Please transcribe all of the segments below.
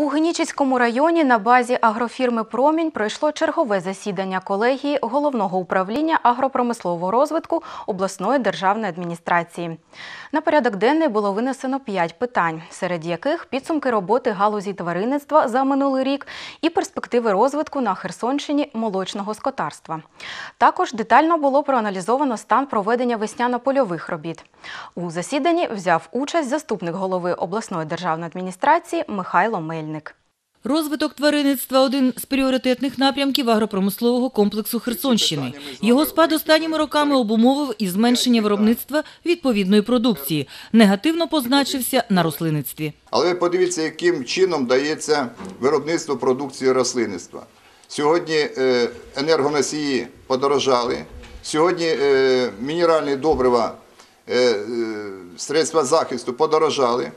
У Генічеському районі на базі агрофірми Промінь пройшло чергове засідання колегії головного управління агропромислового розвитку обласної державної адміністрації. На порядок денний було винесено п'ять питань, серед яких підсумки роботи галузі тваринництва за минулий рік і перспективи розвитку на Херсонщині молочного скотарства. Також детально було проаналізовано стан проведення весняно-польових робіт. У засіданні взяв участь заступник голови обласної державної адміністрації Михайло Мельник. Розвиток тваринництва – один з пріоритетних напрямків агропромислового комплексу Херсонщини. Його спад останніми роками обумовив і зменшення виробництва відповідної продукції. Негативно позначився на рослинництві. Але ви подивіться, яким чином дається виробництво продукції рослинництва. Сьогодні е, енергоносії подорожали, сьогодні е, мінеральні добрива, е, средства захисту подорожали.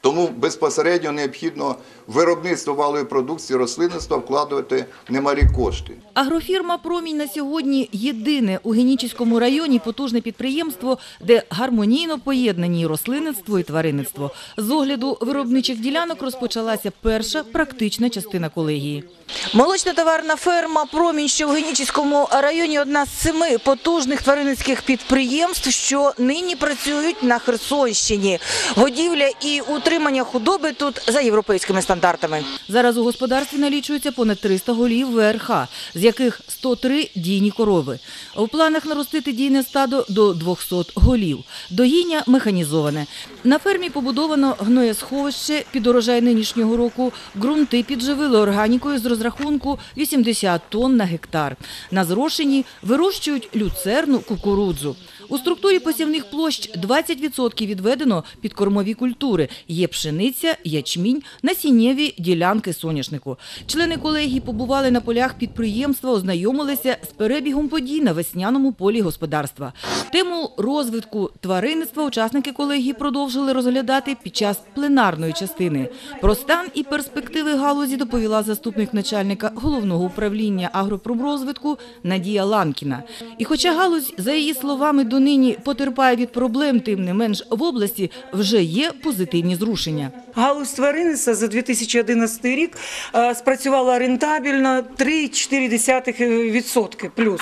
Тому безпосередньо необхідно виробництво валової продукції рослинництва вкладувати немалі кошти. Агрофірма «Промінь» на сьогодні єдине у Генічеському районі потужне підприємство, де гармонійно поєднані рослинництво і тваринництво. З огляду виробничих ділянок розпочалася перша практична частина колегії. Молочно-товарна ферма «Промінь», що в Генічеському районі одна з семи потужних тваринницьких підприємств, що нині працюють на Херсонщині. Годівля і утримання худоби тут за європейськими стандартами. Зараз у господарстві налічується понад 300 голів ВРХ, з яких 103 – дійні корови. У планах наростити дійне стадо до 200 голів. Доїння механізоване. На фермі побудовано гноєсховище під урожай нинішнього року. Ґрунти підживили органікою з розрахунку 80 тонн на гектар. На зрошенні вирощують люцерну кукурудзу. У структурі посівних площ 20% відведено під кормові культури. Є пшениця, ячмінь, насіннєві ділянки соняшнику. Члени колегії побували на полях підприємства, ознайомилися з перебігом подій на весняному полі господарства. Тему розвитку тваринництва учасники колегії продовжили розглядати під час пленарної частини. Про стан і перспективи галузі доповіла заступник начальника головного управління агропромрозвитку Надія Ланкіна. І хоча галузь, за її словами, донині потерпає від проблем, тим не менш в області вже є позитивні зрушення. Галузь тваринництва за 2011 рік е, спрацювала рентабельно 3,4% плюс.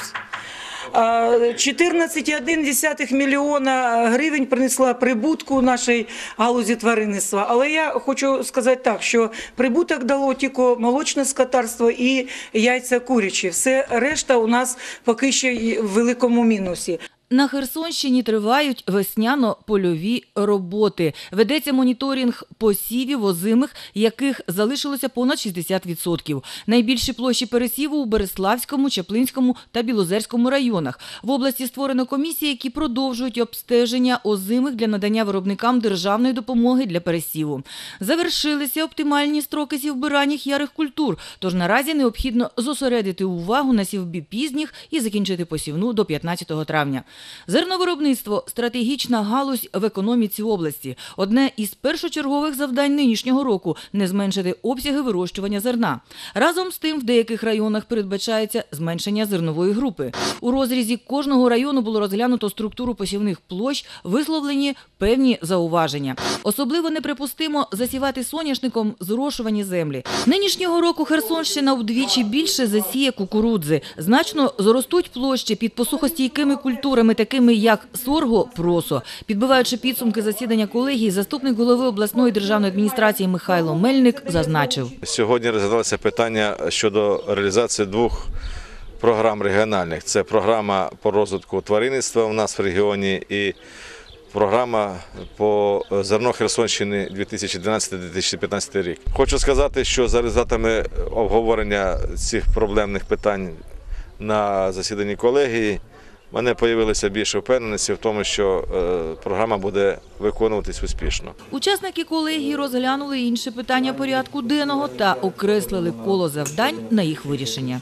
Е, 14,1 мільйона гривень принесла прибутку нашій галузі тваринництва. Але я хочу сказати так, що прибуток дало тільки молочне скотарство і яйця курячі. Все решта у нас поки ще в великому мінусі. На Херсонщині тривають весняно-польові роботи. Ведеться моніторинг посівів озимих, яких залишилося понад 60%. Найбільші площі пересіву у Береславському, Чаплинському та Білозерському районах. В області створено комісії, які продовжують обстеження озимих для надання виробникам державної допомоги для пересіву. Завершилися оптимальні строки сівбиранніх ярих культур, тож наразі необхідно зосередити увагу на сівбі пізніх і закінчити посівну до 15 травня. Зерновиробництво – стратегічна галузь в економіці області. Одне із першочергових завдань нинішнього року – не зменшити обсяги вирощування зерна. Разом з тим в деяких районах передбачається зменшення зернової групи. У розрізі кожного району було розглянуто структуру посівних площ, висловлені певні зауваження. Особливо неприпустимо засівати соняшником зрошувані землі. Нинішнього року Херсонщина вдвічі більше засіє кукурудзи. Значно зростуть площі під посухостійкими культурами, такими як сорго, просо. Підбиваючи підсумки засідання колегії, заступник голови обласної державної адміністрації Михайло Мельник зазначив. Сьогодні розглядалося питання щодо реалізації двох програм регіональних. Це програма по розвитку тваринництва у нас в регіоні і програма по зерно Херсонщини 2012-2015 рік. Хочу сказати, що за результатами обговорення цих проблемних питань на засіданні колегії в мене з'явилося більше впевненості в тому, що е, програма буде виконуватись успішно. Учасники колегії розглянули інші питання порядку денного та окреслили коло завдань на їх вирішення.